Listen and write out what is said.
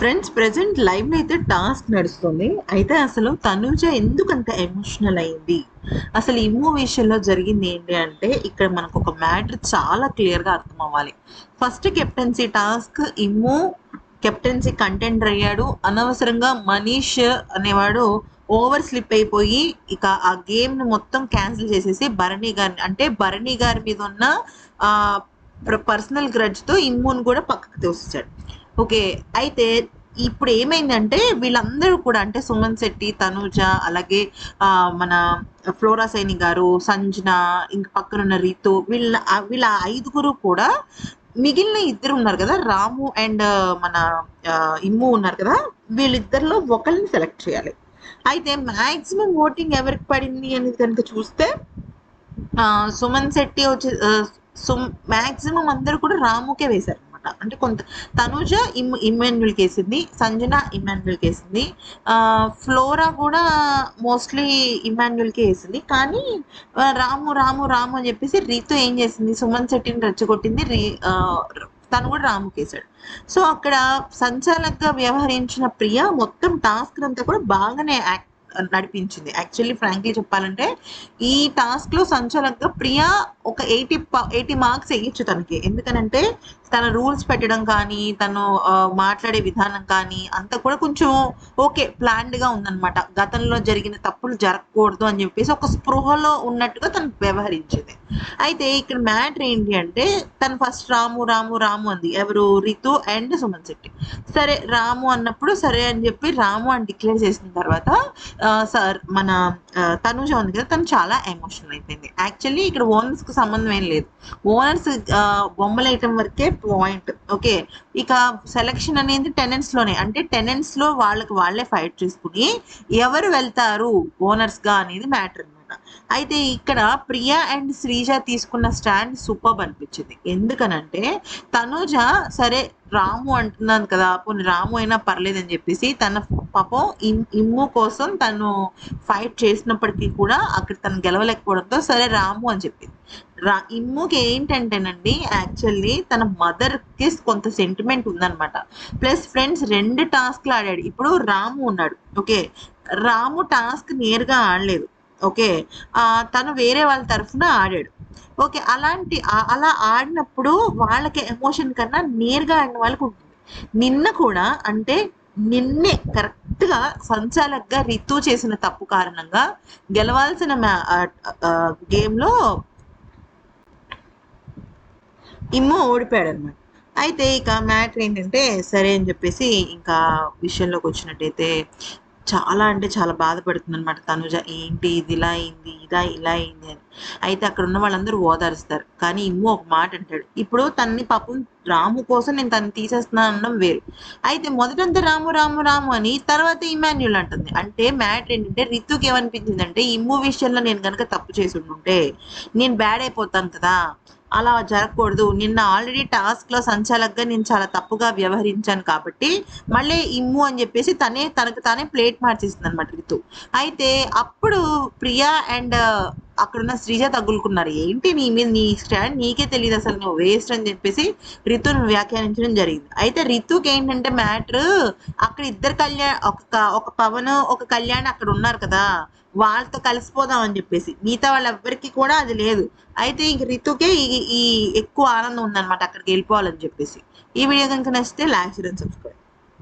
Friends present లైవ్లో అయితే task నడుస్తుంది. అయితే అసలు తనుజ ఎందుకు అంత ఎమోషనల్ అయింది? అసలు ఇమ్మో విషయంలో జరిగింది ఏంటి అంటే ఇక్కడ మనకు ఒక మ్యాటర్ చాలా క్లియర్గా అర్థం అవ్వాలి. First captaincy task Immu captaincy contender అయ్యాడు. అనవసరంగా మనీష్ అనేవాడు ఓవర్ స్లిప్ అయిపోయి ఇక ఆ గేమ్ను మొత్తం క్యాన్సిల్ చేసేసి భరణి గారిని అంటే భరణి గారి మీద ఉన్న పర్సనల్ గ్రడ్జ్తో కూడా పక్కకు తోస్తాడు ఓకే అయితే ఇప్పుడు ఏమైందంటే వీళ్ళందరూ కూడా అంటే సుమన్ శెట్టి తనూజ అలాగే మన ఫ్లోరా సైని గారు సంజన ఇంక పక్కన ఉన్న రీతు వీళ్ళ వీళ్ళ ఐదుగురు కూడా మిగిలిన ఇద్దరు ఉన్నారు కదా రాము అండ్ మన ఇమ్ము ఉన్నారు కదా వీళ్ళిద్దరిలో ఒకరిని సెలెక్ట్ చేయాలి. అయితే మాక్సిమం ఓటింగ్ ఎవరికి పడింది అనేది కనుక చూస్తే సుమన్ శెట్టి వచ్చి సుమ్ మాక్సిమం అందరూ కూడా రాముకే వేశారు. అనమాట అంటే కొంత తనుజ ఇమ్ ఇమాన్యుల్ కేసింది సంజన ఇమాన్యుల్ కేసింది ఫ్లోరా కూడా మోస్ట్లీ ఇమాన్యుల్కి వేసింది. కానీ రాము రాము రాము అని చెప్పేసి రీతో ఏం చేసింది? సుమన్ శెట్టిని రెచ్చగొట్టింది రీ తను కూడా రాము కేసాడు సో అక్కడ సంచాలకంగా వ్యవహరించిన ప్రియ మొత్తం టాస్క్ అంతా కూడా బాగానే యాక్ట్ నడిపించింది. యాక్చువల్లీ ఫ్రాంక్లీ చెప్పాలంటే ఈ టాస్క్లో సంచలనంగా ప్రియా ఒక ఎయిటీ ఎయిటీ మార్క్స్ వేయచ్చు తనకి. ఎందుకనంటే తన రూల్స్ పెట్టడం కానీ తను మాట్లాడే విధానం కానీ అంతా కూడా కొంచెం ఓకే ప్లాన్డ్గా ఉందన్నమాట. గతంలో జరిగిన తప్పులు జరగకూడదు అని చెప్పేసి ఒక స్పృహలో ఉన్నట్టుగా తను వ్యవహరించింది. అయితే ఇక్కడ మ్యాటర్ ఏంటి అంటే తను ఫస్ట్ రాము రాము రాము అంది. ఎవరు? రితు అండ్ సుమన్ శెట్టి. సరే రాము అన్నప్పుడు సరే అని చెప్పి రాము అని డిక్లేర్ చేసిన తర్వాత సార్ మన తనుజ ఉంది కదా తను చాలా ఎమోషనల్ అయిపోయింది. యాక్చువల్లీ ఇక్కడ ఓనర్స్కు సంబంధం ఏం లేదు. ఓనర్స్ బొమ్మలు వేయటం వరకే పాయింట్ ఓకే ఇక సెలక్షన్ అనేది టెనెంట్స్లోనే. అంటే టెనెంట్స్లో వాళ్ళకి వాళ్ళే ఫైట్ చేసుకుని ఎవరు వెళ్తారు? ఓనర్స్గా అనేది మ్యాటర్ అనమాట అయితే ఇక్కడ ప్రియా అండ్ శ్రీజ తీసుకున్న స్టాండ్ సూపర్ అనిపించింది. ఎందుకనంటే తనుజ సరే రాము అంటున్నాను కదా పోనీ రాము అయినా పర్లేదని చెప్పేసి తన పాపం ఇమ్- ఇమ్ము కోసం తను ఫైట్ చేసినప్పటికీ కూడా అక్కడ తను గెలవలేకపోవడంతో సరే రాము అని చెప్పింది. రా ఇమ్ముకి ఏంటంటేనండి యాక్చువల్లీ తన మదర్కి కొంత సెంటిమెంట్ ఉందన్నమాట. ప్లస్ ఫ్రెండ్స్ రెండు టాస్క్లు ఆడాడు. ఇప్పుడు రాము ఉన్నాడు. ఓకే? రాము టాస్క్ నేరుగా ఆడలేదు. ఓకే? తను వేరే వాళ్ళ తరఫున ఆడాడు. ఓకే? అలాంటి అలా ఆడినప్పుడు వాళ్ళకి ఎమోషన్ కన్నా నేరుగా ఆడిన వాళ్ళకి ఉంటుంది. నిన్న కూడా అంటే నిన్నే కరెక్ట్ గా సంచాలకుగా రితు చేసిన తప్పు కారణంగా గెలవాల్సిన గేమ్లో ఇమ్ము ఓడిపోయాడు అనమాట అయితే ఇక మ్యాటర్ ఏంటంటే సరే అని చెప్పేసి ఇంకా విషయంలోకి వచ్చినట్టయితే చాలా అంటే చాలా బాధపడుతుంది అనమాట తనుజ ఏంటి ఇది ఇలా అయింది ఇదా ఇలా అయింది అని. అయితే అక్కడ ఉన్న వాళ్ళందరూ ఓదారుస్తారు. కానీ ఇమ్ము ఒక మాట అంటాడు. ఇప్పుడు తనని పాపం రాము కోసం నేను తను తీసేస్తున్నాను అనడం వేరు. అయితే మొదటంతా రాము రాము రాము అని తర్వాత ఇమాన్యుల్ అంటుంది. అంటే మ్యాటర్ ఏంటంటే రితుకి ఏమనిపించింది అంటే ఇమ్ము విషయంలో నేను కనుక తప్పు చేసి ఉండుంటే నేను బ్యాడ్ అయిపోతాను కదా. అలా జరగకూడదు. నిన్న ఆల్రెడీ టాస్క్లో సంచాలకుగా నేను చాలా తప్పుగా వ్యవహరించాను కాబట్టి మళ్ళీ ఇమ్ము అని చెప్పేసి తనే తనకు తానే ప్లేట్ మార్చేసింది అనమాట రితు. అయితే అప్పుడు ప్రియా అండ్ అక్కడున్న శ్రీజ తగులుకున్నారు. ఏంటి నీ మీద నీ స్టాండ్? నీకే తెలియదు అసలు నువ్వు వేస్ట్ అని చెప్పేసి రితును వ్యాఖ్యానించడం జరిగింది. అయితే రితుకి ఏంటంటే మ్యాటర్ అక్కడ ఇద్దరు కళ్యాణ్ ఒక ఒక పవన్ ఒక కళ్యాణ్ అక్కడ ఉన్నారు కదా వాళ్ళతో కలిసిపోదాం అని చెప్పేసి. మిగతా వాళ్ళ ఎవ్వరికి కూడా అది లేదు. అయితే ఇంక రితుకే ఈ ఈ ఎక్కువ ఆనందం ఉందన్నమాట అక్కడికి వెళ్ళిపోవాలని చెప్పేసి. ఈ వీడియో కనుక నచ్చితే లైక్ చేయడం సబ్స్క్రైబ్.